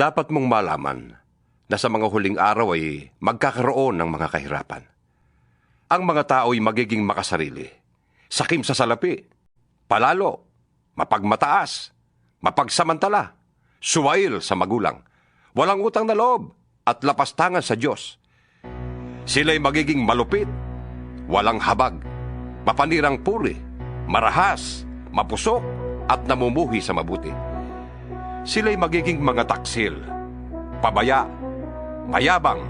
Dapat mong malaman na sa mga huling araw ay magkakaroon ng mga kahirapan. Ang mga tao ay magiging makasarili, sakim sa salapi, palalo, mapagmataas, mapagsamantala, suwail sa magulang, walang utang na loob at lapastangan sa Diyos. Sila'y magiging malupit, walang habag, mapanirang puri, marahas, mapusok at namumuhi sa mabuti. Sila'y magiging mga taksil, pabaya, mayabang,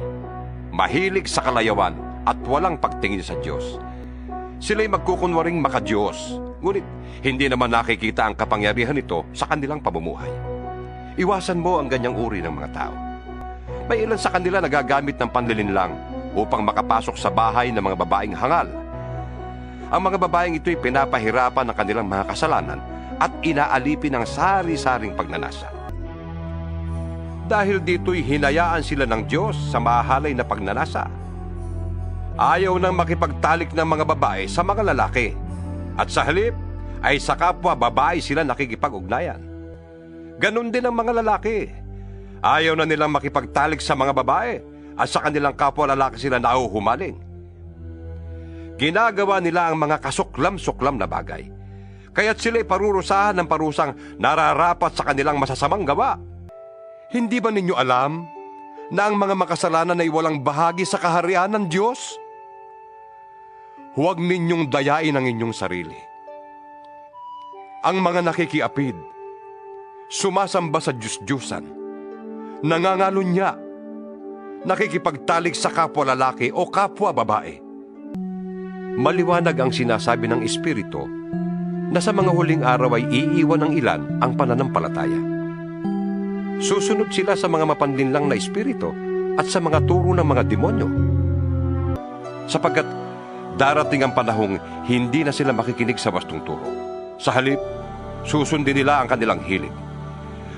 mahilig sa kalayawan at walang pagtingin sa Diyos. Sila'y magkukunwaring makadiyos, ngunit hindi naman nakikita ang kapangyarihan nito sa kanilang pamumuhay. Iwasan mo ang ganyang uri ng mga tao. May ilan sa kanila nagagamit ng panlilinlang upang makapasok sa bahay ng mga babaeng hangal. Ang mga babaeng ito'y pinapahirapan ng kanilang mga kasalanan at inaalipin ng sari-saring pagnanasa. Dahil dito'y hinayaan sila ng Diyos sa mahalay na pagnanasa. Ayaw nang makipagtalik ng mga babae sa mga lalaki. At sa halip, ay sa kapwa babae sila nakikipag-ugnayan. Ganon din ang mga lalaki. Ayaw na nilang makipagtalik sa mga babae at sa kanilang kapwa lalaki sila nauhumaling. Ginagawa nila ang mga kasuklam-suklam na bagay. Kaya't sila'y parurusahan ng parusang nararapat sa kanilang masasamang gawa. Hindi ba ninyo alam na ang mga makasalanan ay walang bahagi sa kaharian ng Diyos? Huwag ninyong dayain ang inyong sarili. Ang mga nakikiapid, sumasamba sa Diyos-Diyusan, nangangalunya, nakikipagtalik sa kapwa lalaki o kapwa babae. Maliwanag ang sinasabi ng Espiritu na sa mga huling araw ay iiwan ng ilan ang pananampalataya. Susunod sila sa mga mapanlinlang na espiritu at sa mga turo ng mga demonyo. Sapagkat darating ang panahong hindi na sila makikinig sa wastong turo. Sa halip, susundin nila ang kanilang hilig.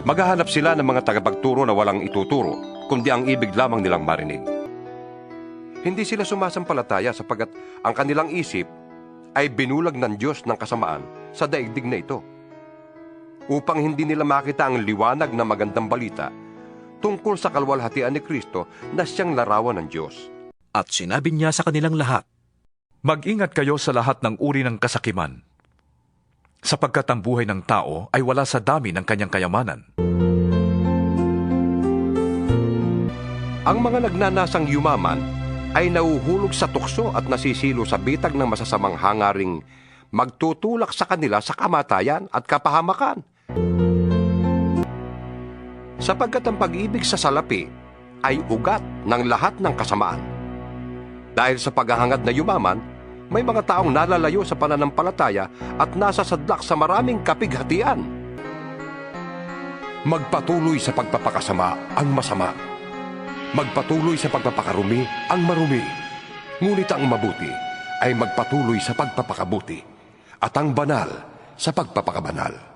Maghahanap sila ng mga tagapagturo na walang ituturo, kundi ang ibig lamang nilang marinig. Hindi sila sumasampalataya sapagkat ang kanilang isip ay binulag ng Diyos ng kasamaan sa daigdig na ito upang hindi nila makita ang liwanag na magandang balita tungkol sa kalwalhatian ni Kristo na siyang larawan ng Diyos. At sinabi niya sa kanilang lahat, Mag-ingat kayo sa lahat ng uri ng kasakiman, sapagkat ang buhay ng tao ay wala sa dami ng kanyang kayamanan. Ang mga nagnanasang yumaman ay nauhulog sa tukso at nasisilo sa bitag ng masasamang hangaring magtutulak sa kanila sa kamatayan at kapahamakan. Sapagkat ang pag-ibig sa salapi ay ugat ng lahat ng kasamaan. Dahil sa paghahangad na yumaman, may mga taong nalalayo sa pananampalataya at nasa sadlak sa maraming kapighatian. Magpatuloy sa pagpapakasama ang masama. Magpatuloy sa pagpapakarumi ang marumi. Ngunit ang mabuti ay magpatuloy sa pagpapakabuti at ang banal sa pagpapakabanal.